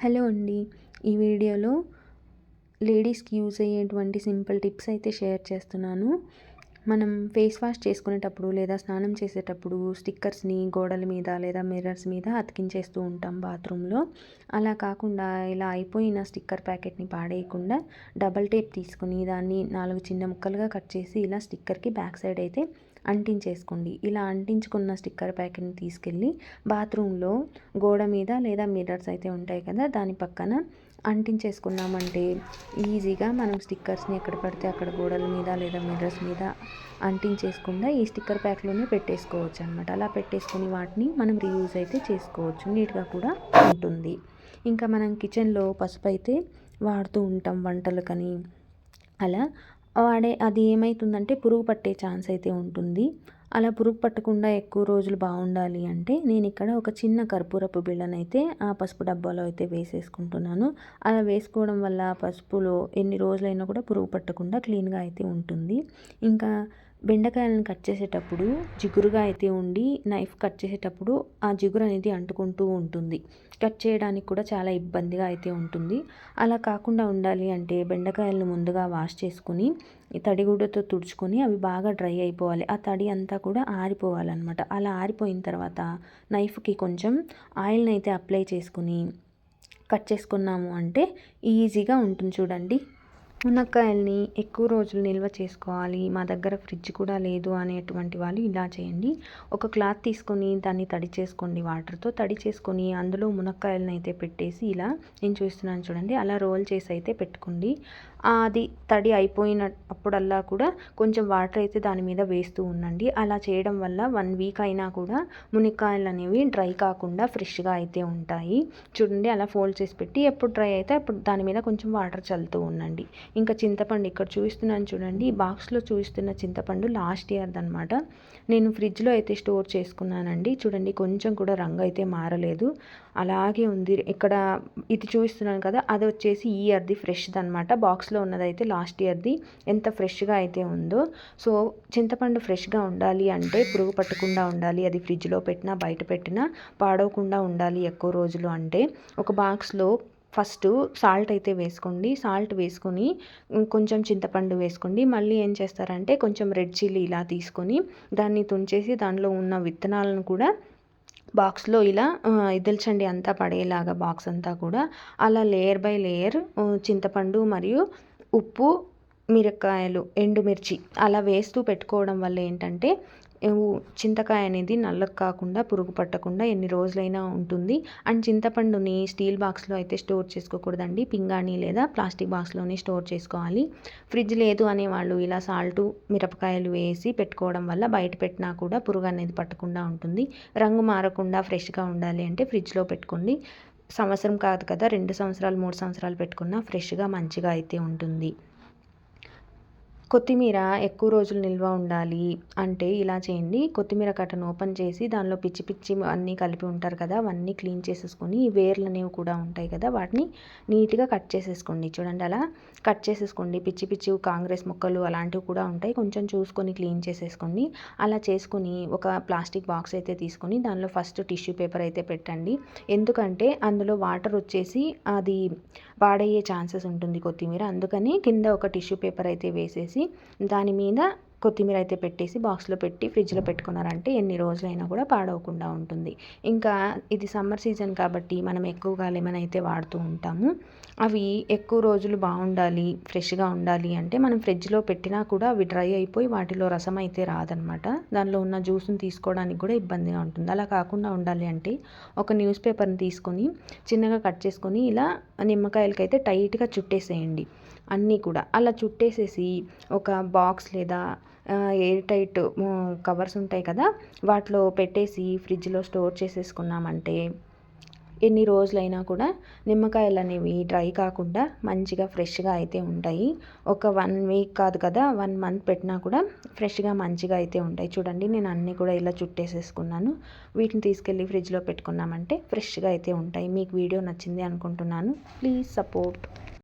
Hello అండి. ఈ వీడియోలో లేడీస్కి యూజ్ అయ్యేటువంటి సింపుల్ టిప్స్ అయితే షేర్ చేస్తున్నాను. మనం ఫేస్ వాష్ చేసుకునేటప్పుడు లేదా స్నానం చేసేటప్పుడు స్టిక్కర్స్ని గోడల మీద లేదా మిర్రర్స్ మీద అతికించేస్తూ ఉంటాం బాత్రూంలో. అలా కాకుండా ఇలా అయిపోయిన స్టిక్కర్ ప్యాకెట్ని పాడేయకుండా డబల్ టేప్ తీసుకుని దాన్ని నాలుగు చిన్న ముక్కలుగా కట్ చేసి ఇలా స్టిక్కర్కి బ్యాక్ సైడ్ అయితే అంటించేసుకోండి. ఇలా అంటించుకున్న స్టిక్కర్ ప్యాకెట్ని తీసుకెళ్ళి బాత్రూంలో గోడ మీద లేదా మిర్రర్స్ అయితే ఉంటాయి కదా దాని పక్కన అంటించేసుకున్నామంటే ఈజీగా మనం స్టిక్కర్స్ని ఎక్కడ పడితే అక్కడ గోడల మీద లేదా మిర్రర్స్ మీద అంటించేసుకుండా ఈ స్టిక్కర్ ప్యాక్లోనే పెట్టేసుకోవచ్చు అనమాట అలా పెట్టేసుకుని వాటిని మనం రీయూజ్ అయితే చేసుకోవచ్చు. నీట్గా కూడా ఉంటుంది. ఇంకా మనం కిచెన్లో పసుపు అయితే వాడుతూ ఉంటాం వంటలకని అలా వాడే అది ఏమవుతుందంటే పురుగు పట్టే ఛాన్స్ అయితే ఉంటుంది. అలా పురుగు పట్టకుండా ఎక్కువ రోజులు బాగుండాలి అంటే నేను ఇక్కడ ఒక చిన్న కర్పూరపు బిళ్ళనైతే ఆ పసుపు డబ్బాలో అయితే వేసేసుకుంటున్నాను. అలా వేసుకోవడం వల్ల పసుపులో ఎన్ని రోజులైనా కూడా పురుగు పట్టకుండా క్లీన్గా అయితే ఉంటుంది. ఇంకా బెండకాయలను కట్ చేసేటప్పుడు జిగురుగా అయితే ఉండి నైఫ్ కట్ చేసేటప్పుడు ఆ జిగురు అనేది అంటుకుంటూ ఉంటుంది. కట్ చేయడానికి కూడా చాలా ఇబ్బందిగా అయితే ఉంటుంది. అలా కాకుండా ఉండాలి అంటే బెండకాయలను ముందుగా వాష్ చేసుకుని తడిగుడ్డతో తుడుచుకొని అవి బాగా డ్రై అయిపోవాలి. ఆ తడి అంతా కూడా ఆరిపోవాలన్నమాట. అలా ఆరిపోయిన తర్వాత నైఫ్కి కొంచెం ఆయిల్ని అయితే అప్లై చేసుకుని కట్ చేసుకున్నాము అంటే ఈజీగా ఉంటుంది చూడండి. మునక్కాయల్ని ఎక్కువ రోజులు నిల్వ చేసుకోవాలి. మా దగ్గర ఫ్రిడ్జ్ కూడా లేదు అనేటువంటి వాళ్ళు ఇలా చేయండి. ఒక క్లాత్ తీసుకొని దాన్ని తడి చేసుకోండి వాటర్తో తడి చేసుకొని అందులో మునక్కాయలను అయితే పెట్టేసి ఇలా నేను చూస్తున్నాను చూడండి అలా రోల్ చేసి అయితే పెట్టుకోండి. అది తడి అయిపోయిన అప్పుడల్లా కూడా కొంచెం వాటర్ అయితే దాని మీద వేస్తూ ఉండండి. అలా చేయడం వల్ల వన్ వీక్ అయినా కూడా మునక్కాయలు అనేవి డ్రై కాకుండా ఫ్రెష్గా అయితే ఉంటాయి. చూడండి అలా ఫోల్డ్ చేసి పెట్టి ఎప్పుడు డ్రై అయితే అప్పుడు దాని మీద కొంచెం వాటర్ చల్లుతూ ఉండండి. ఇంకా చింతపండు ఇక్కడ చూపిస్తున్నాను చూడండి. బాక్స్లో చూపిస్తున్న చింతపండు లాస్ట్ ఇయర్ది అనమాట నేను ఫ్రిడ్జ్లో అయితే స్టోర్ చేసుకున్నానండి. చూడండి కొంచెం కూడా రంగు అయితే మారలేదు. అలాగే ఉంది. ఇక్కడ ఇది చూపిస్తున్నాను కదా అది వచ్చేసి ఈ ఇయర్ది ఫ్రెష్ది అనమాట బాక్స్లో ఉన్నదైతే లాస్ట్ ఇయర్ది. ఎంత ఫ్రెష్గా అయితే ఉందో. సో చింతపండు ఫ్రెష్గా ఉండాలి అంటే పురుగు పట్టకుండా ఉండాలి. అది ఫ్రిడ్జ్లో పెట్టినా బయట పెట్టినా పాడవకుండా ఉండాలి ఎక్కువ రోజులు అంటే. ఒక బాక్స్లో ఫస్ట్ సాల్ట్ అయితే వేసుకోండి. సాల్ట్ వేసుకొని కొంచెం చింతపండు వేసుకోండి. మళ్ళీ ఏం చేస్తారంటే కొంచెం రెడ్ చిల్లీ ఇలా తీసుకొని దాన్ని తుంచేసి దానిలో ఉన్న విత్తనాలను కూడా బాక్స్లో ఇలా ఇదల్చండి అంతా పడేలాగా బాక్స్ అంతా కూడా. అలా లేయర్ బై లేయర్ చింతపండు మరియు ఉప్పు మిరకాయలు ఎండుమిర్చి అలా వేస్తూ పెట్టుకోవడం వల్ల ఏంటంటే చింతకాయ అనేది నల్లగా కాకుండా పురుగు పట్టకుండా ఎన్ని రోజులైనా ఉంటుంది. అండ్ చింతపండుని స్టీల్ బాక్స్లో అయితే స్టోర్ చేసుకోకూడదండి. పింగాణి లేదా ప్లాస్టిక్ బాక్స్లోనే స్టోర్ చేసుకోవాలి. ఫ్రిడ్జ్ లేదు అనే వాళ్ళు ఇలా సాల్ట్ మిరపకాయలు వేసి పెట్టుకోవడం వల్ల బయట పెట్టినా కూడా పురుగు అనేది పట్టకుండా ఉంటుంది. రంగు మారకుండా ఫ్రెష్గా ఉండాలి అంటే ఫ్రిడ్జ్లో పెట్టుకోండి. సంవత్సరం కాదు కదా రెండు సంవత్సరాలు మూడు సంవత్సరాలు పెట్టుకున్నా ఫ్రెష్గా మంచిగా అయితే ఉంటుంది. కొత్తిమీర ఎక్కువ రోజులు నిల్వ ఉండాలి అంటే ఇలా చేయండి. కొత్తిమీర కట్టను ఓపెన్ చేసి దానిలో పిచ్చి పిచ్చి అన్నీ కలిపి ఉంటారు కదా అవన్నీ క్లీన్ చేసేసుకొని వేర్లు అనేవి కూడా ఉంటాయి కదా వాటిని నీట్గా కట్ చేసేసుకోండి. చూడండి అలా కట్ చేసేసుకోండి. పిచ్చి పిచ్చి కాంగ్రెస్ మొక్కలు అలాంటివి కూడా ఉంటాయి. కొంచెం చూసుకొని క్లీన్ చేసేసుకోండి. అలా చేసుకొని ఒక ప్లాస్టిక్ బాక్స్ అయితే తీసుకొని దానిలో ఫస్ట్ టిష్యూ పేపర్ అయితే పెట్టండి. ఎందుకంటే అందులో వాటర్ వచ్చేసి అది పాడయ్యే ఛాన్సెస్ ఉంటుంది కొత్తిమీర. అందుకని కింద ఒక టిష్యూ పేపర్ అయితే వేసేసి దాని మీద కొత్తిమీర అయితే పెట్టేసి బాక్స్లో పెట్టి ఫ్రిడ్జ్లో పెట్టుకున్నారంటే ఎన్ని రోజులైనా కూడా పాడవకుండా ఉంటుంది. ఇంకా ఇది సమ్మర్ సీజన్ కాబట్టి మనం ఎక్కువగా లెమన్ అయితే వాడుతూ ఉంటాము. అవి ఎక్కువ రోజులు బాగుండాలి ఫ్రెష్గా ఉండాలి అంటే మనం ఫ్రిడ్జ్లో పెట్టినా కూడా అవి డ్రై అయిపోయి వాటిలో రసం అయితే రాదనమాట. దానిలో ఉన్న జ్యూస్ని తీసుకోవడానికి కూడా ఇబ్బందిగా ఉంటుంది. అలా కాకుండా ఉండాలి అంటే ఒక న్యూస్ పేపర్ని తీసుకొని చిన్నగా కట్ చేసుకొని ఇలా నిమ్మకాయలకైతే టైట్గా చుట్టేసేయండి. అన్నీ కూడా. అలా చుట్టేసేసి ఒక బాక్స్ లేదా ఎయిర్ టైట్ కవర్స్ ఉంటాయి కదా వాటిలో పెట్టేసి ఫ్రిడ్జ్లో స్టోర్ చేసేసుకున్నామంటే ఎన్ని రోజులైనా కూడా నిమ్మకాయలు అనేవి డ్రై కాకుండా మంచిగా ఫ్రెష్గా అయితే ఉంటాయి. ఒక వన్ వీక్ కాదు కదా వన్ మంత్ పెట్టినా కూడా ఫ్రెష్గా మంచిగా అయితే ఉంటాయి. చూడండి నేను అన్నీ కూడా ఇలా చుట్టేసేసుకున్నాను. వీటిని తీసుకెళ్ళి ఫ్రిడ్జ్లో పెట్టుకున్నామంటే ఫ్రెష్గా అయితే ఉంటాయి. మీకు వీడియో నచ్చింది అనుకుంటున్నాను. Please support.